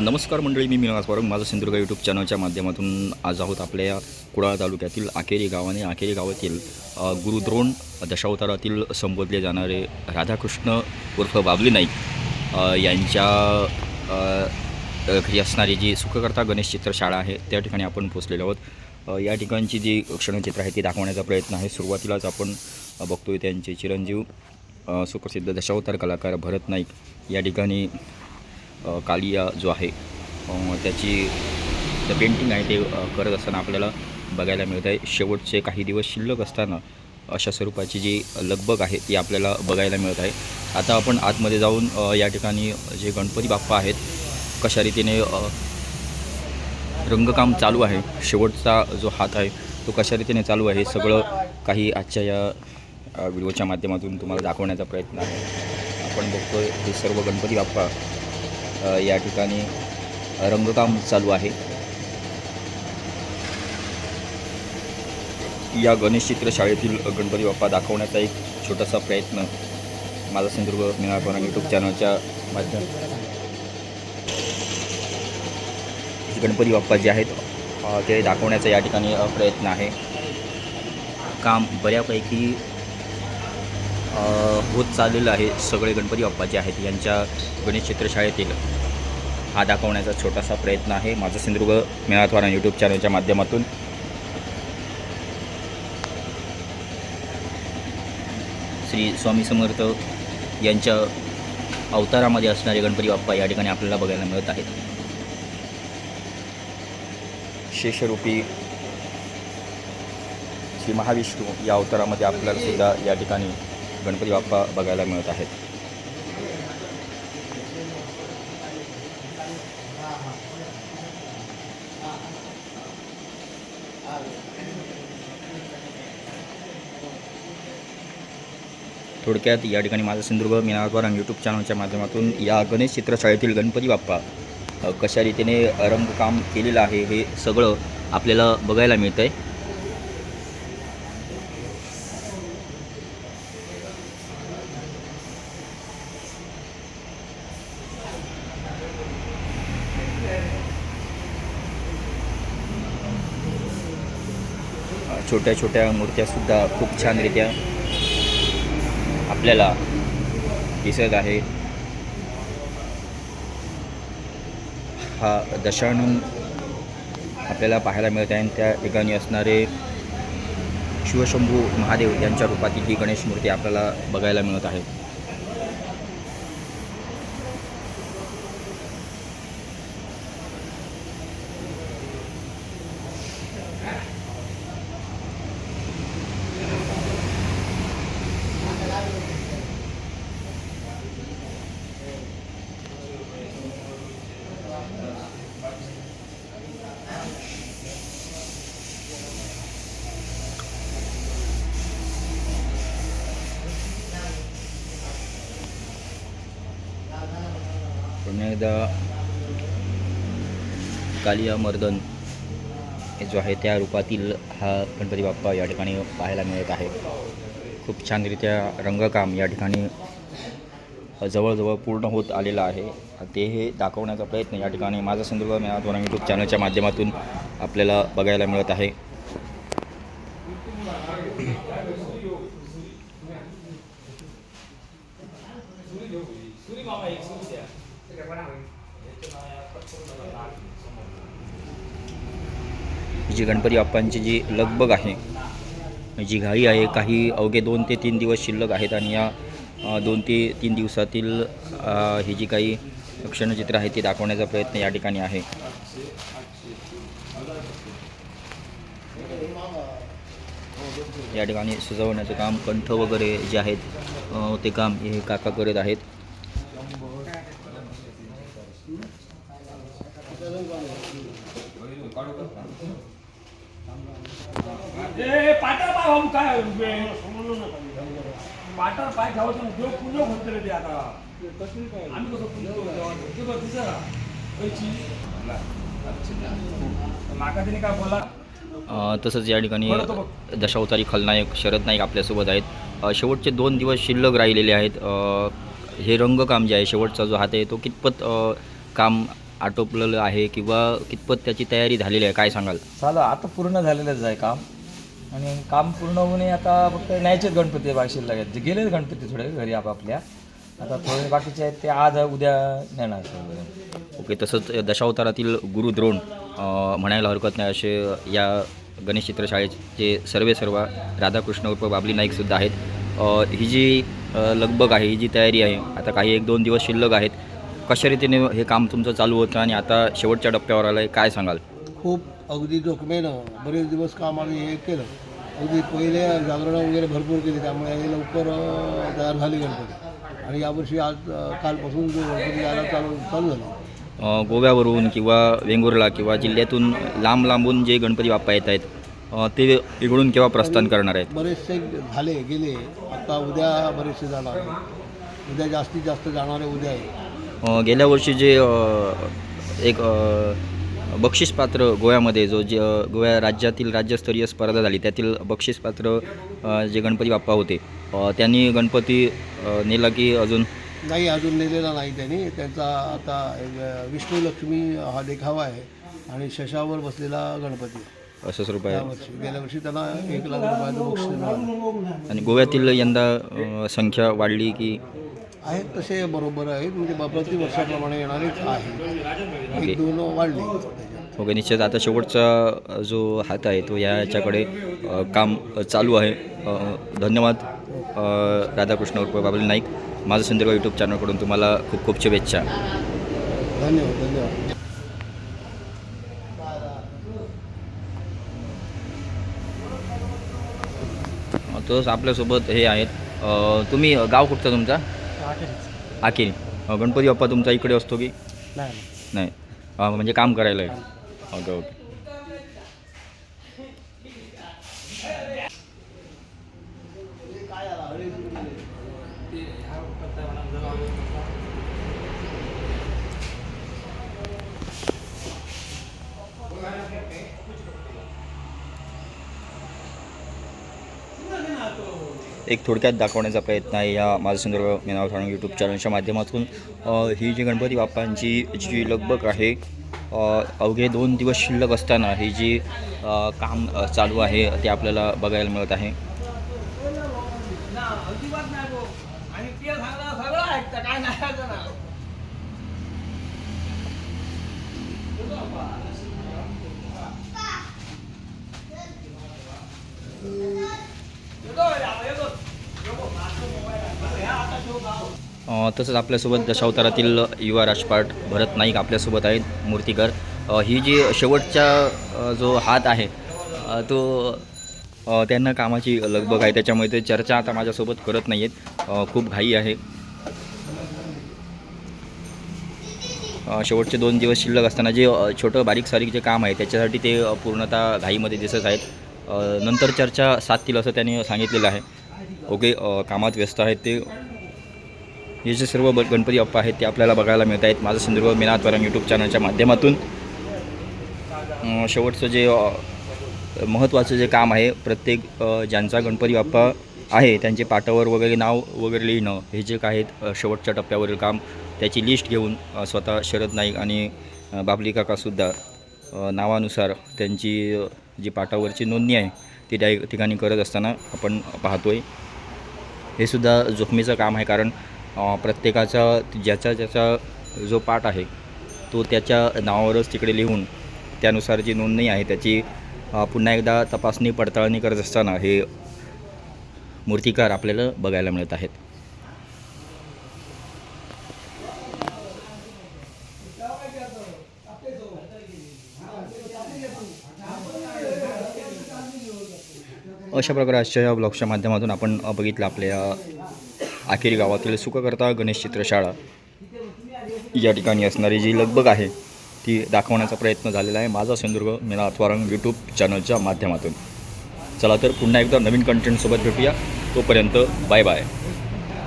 नमस्कार मंडळी मी मिनास वारंग. माझं सिंधुदुर्ग यूट्यूब चॅनलच्या माध्यमातून आज आहोत आपल्या या कुडाळ तालुक्यातील आकेरी गावाने आकेरी गावातील गुरुद्रोण दशावतारातील संबोधले जाणारे राधाकृष्ण उर्फ बाबली नाईक यांच्या घरी असणारी जी सुखकर्ता गणेश चित्रशाळा आहे त्या ठिकाणी आपण पोचलेलो आहोत. या ठिकाणची जी क्षणचित्र आहे ती दाखवण्याचा प्रयत्न आहे. सुरुवातीलाच आपण बघतोय त्यांचे चिरंजीव सुप्रसिद्ध दशावतार कलाकार भरत नाईक या ठिकाणी कालिया जो आहे त्याची जे पेंटिंग आहे ते करत असताना आपल्याला बघायला मिळत आहे. शेवटचे काही दिवस शिल्लक असताना अशा स्वरूपाची जी लगबग आहे ती आपल्याला बघायला मिळत आहे. आता आपण आतमध्ये जाऊन या ठिकाणी जे गणपती बाप्पा आहेत कशा रीतीने रंगकाम चालू आहे शेवटचा जो हात आहे तो कशा रीतीने चालू आहे सगळं काही आजच्या या व्हिडिओच्या माध्यमातून तुम्हाला दाखवण्याचा प्रयत्न आहे. आपण बघतोय हे सर्व गणपती बाप्पा या ठिकाणी रंगकाम चालू आहे. या गणेश चित्रशाळेतील गणपती बाप्पा दाखवण्याचा एक छोटासा प्रयत्न माझा सिंधुदुर्ग मिनाळपणा यूट्यूब चॅनलच्या माध्यम गणपती बाप्पा जे आहेत ते दाखवण्याचा या ठिकाणी प्रयत्न आहे. काम बऱ्यापैकी होत चाललेलं आहे. सगळे गणपती बाप्पा जे आहेत यांच्या गणेश चित्रशाळेतील हा दाखवण्याचा छोटासा प्रयत्न आहे. माझं सिंधुदुर्ग मिळातवारा यूट्यूब चॅनलच्या माध्यमातून. श्री स्वामी समर्थ यांच्या अवतारामध्ये असणारे गणपती बाप्पा या ठिकाणी आपल्याला बघायला मिळत आहेत. शेषरूपी श्री महाविष्णू या अवतारामध्ये आपल्याला सुद्धा या ठिकाणी गणपती बाप्पा बघायला मिळत आहेत. थोडक्यात या ठिकाणी माझं सिंधुदुर्ग मिनाद्वारा यूट्यूब चॅनलच्या माध्यमातून या गणेश चित्रशाळेतील गणपती बाप्पा कशा रीतीने रंगकाम केलेलं आहे हे सगळं आपल्याला बघायला मिळतं आहे छोट्या छोट्या मूर्त्यासुद्धा खूप छानरित्या आपल्याला दिसत आहे. हा दशानन आपल्याला पाहायला मिळत आहे आणि त्या ठिकाणी असणारे शिवशंभू महादेव यांच्या रूपातील ही गणेश मूर्ती आपल्याला बघायला मिळत आहे. पुन्हा एकदा कालिया मर्दन हे जो आहे त्या रूपातील हा गणपती बाप्पा या ठिकाणी पाहायला मिळत आहे. खूप छानरित्या रंगकाम या ठिकाणी जवळजवळ पूर्ण होत आलेलं आहे. ते हे दाखवण्याचा प्रयत्न या ठिकाणी माझा संदर्भ मिळाला यूट्यूब चॅनलच्या माध्यमातून आपल्याला बघायला मिळत आहे. ही जी गणपती बाप्पांची जी लगबग आहे जी घाई आहे काही अवघे दोन ते तीन दिवस शिल्लक आहेत आणि या दोन ते तीन दिवसातील ही जी काही क्षणचित्र आहे ती दाखवण्याचा प्रयत्न या ठिकाणी आहे. या ठिकाणी सजवण्याचं काम कंठ वगैरे जे आहेत ते काम हे काका करत आहेत. ए पाटा पाय काय होते ते आता. आम्ही कसं तिने काय बोला? तसंच या ठिकाणी दशावतारी खलनायक शरद नाईक आपल्यासोबत आहेत. शेवटचे दोन दिवस शिल्लक राहिलेले आहेत. हे रंगकाम जे आहे शेवटचा जो हात आहे तो कितपत काम आटोपलेलं आहे किंवा कितपत त्याची तयारी झालेली आहे काय सांगाल? चालू आता पूर्ण झालेलंच आहे काम. आणि काम पूर्ण होऊन आता फक्त न्यायचेच गणपती बाकी शिल्लक आहेत जे गेलेच गणपती थोडे घरी आपापल्या. आता थोडे बाकीचे आहेत ते आज उद्या नेणार सगळे. ओके तसंच दशावतारातील गुरुद्रोण अ, म्हणायला हरकत नाही असे या गणेश चित्रशाळेचे सर्वे सर्व राधाकृष्ण उर्फ बाबली नाईकसुद्धा आहेत. अ, ही जी अ, लगबग आहे ही जी तयारी आहे आता काही एक दोन दिवस शिल्लक आहेत. कशा रीतीने हे काम तुमचं चालू होतं आणि आता शेवटच्या टप्प्यावर आलं आहे काय सांगाल? खूप अगदी जोखमेनं बरेच दिवस काम आम्ही हे केलं. अगदी पहिले जागरण वगैरे भरपूर केली त्यामुळे हे लवकर तयार झाली गणपती. आणि यावर्षी आज कालपासून जो गणपती यायला चालू चालू झाला. गोव्यावरून किंवा वेंगुर्ला किंवा जिल्ह्यातून लांब लांबून जे गणपती बाप्पा येत आहेत ते इकडून केव्हा प्रस्थान करणार आहेत? बरेचसे झाले गेले. आता उद्या बरेचसे जाणार. उद्या जास्तीत जास्त जाणारे उद्या आहे गेल्या वर्षी जे एक बक्षीसपात्र गोव्यामध्ये जो जे गोव्या राज्यातील राज्यस्तरीय स्पर्धा झाली त्यातील बक्षीसपात्र जे गणपती बाप्पा होते त्यांनी गणपती नेला की अजून? नाही अजून नेलेला नाही त्यांनी. त्यांचा आता विष्णू लक्ष्मी हा देखावा आहे आणि शशावर बसलेला गणपती. आहे. असं स्वरूप आहे यावर्षी गेल्या वर्षी त्यांना एक लाख रुपयाचं बक्षीस आणि गोव्यातील यंदा संख्या वाढली की? आहेत तसे बरोबर आहेत म्हणजे ब- प्रति वर्षाप्रमाणे येणारेच आहे. एक दोन वाढले. ओके निश्चित आता शेवटचा जो हात आहे तो याच्याकडे काम चालू आहे. धन्यवाद राधाकृष्ण उर्फ बाबली नाईक. माझं सिंधुदुर्ग यूट्यूब चॅनलकडून तुम्हाला खूप खूप शुभेच्छा. धन्यवाद धन्यवाद. तोच आपल्यासोबत हे आहेत. तुम्ही गाव कुठचं तुमचा? आखिरी गणपती बाप्पा तुमचा इकडे असतो की? नाही अ, म्हणजे काम करायला आहे. Okay okay. एक थोडक्यात दाखवण्याचा प्रयत्न आहे या माझं संदर्भ मेनाव ठाणे यूट्यूब चॅनलच्या माध्यमातून. ही जी गणपती बाप्पांची जी लगबग आहे अवघे दोन दिवस शिल्लक असताना ही जी काम चालू आहे ते आपल्याला बघायला मिळत आहे अजिबात नाही भाऊ. आणि ते सांगणार सगळं ऐकतं काय नाही ऐकतं ना येतो रे, आता येतो. येतो, माझं मोबाईल आहे. ह्या आता ठेव गाव. अ, तसंच आपल्यासोबत दशावतारातील युवा राजपाट भरत नाईक आपल्यासोबत आहेत मूर्तिकर. ही जी शेवटचा जो हात आहे तो त्यांना कामाची लगबग आहे. त्याच्यामुळे ते चर्चा आता माझ्यासोबत करत नाही आहेत खूप घाई आहे. शेवटचे दोन दिवस शिल्लक असताना जे छोटं बारीक सारीक जे काम आहे त्याच्यासाठी ते पूर्णतः घाईमध्ये दिसत आहेत. नंतर चर्चा साधतील असं त्यांनी सांगितलेलं आहे. ओके कामात व्यस्त आहेत ते. हे जे सर्व ब गणपती बाप्पा आहेत ते आपल्याला बघायला मिळत आहेत. माझं सिंधुदुर्ग मिनात वरंग यूट्यूब चॅनलच्या माध्यमातून. शेवटचं जे महत्त्वाचं जे काम आहे प्रत्येक ज्यांचा गणपती बाप्पा आहे त्यांचे पाटावर वगैरे नाव वगैरे लिहिणं हे जे काय आहेत शेवटच्या टप्प्यावरील काम त्याची लिस्ट घेऊन स्वतः शरद नाईक आणि बाबली काकासुद्धा नावानुसार त्यांची जी पाटावरची नोंदणी आहे ती त्या ठिकाणी करत असताना आपण पाहतो आहे हे सुद्धा जोखमीचं काम आहे कारण प्रत्येकाचा ज्याचा ज्याचा जो पाठ आहे तो त्याच्या नावावरच तिकडे लिहून त्यानुसार जी नोंदणी आहे त्याची पुन्हा एकदा तपासणी पडताळणी करत असताना हे मूर्तिकार आपल्याला बघायला मिळत आहेत. अशा प्रकारे आजच्या या ब्लॉगच्या माध्यमातून आपण बघितलं आपल्या अखेरी गावातील सुखकर्ता गणेश चित्रशाळा या ठिकाणी असणारी जी लगबग आहे ती दाखवण्याचा प्रयत्न झालेला आहे माझा सिंधुदुर्ग मीना अथवारंग यूट्यूब चॅनलच्या माध्यमातून. चला तर पुन्हा एकदा नवीन कंटेंटसोबत भेटूया. तोपर्यंत बाय बाय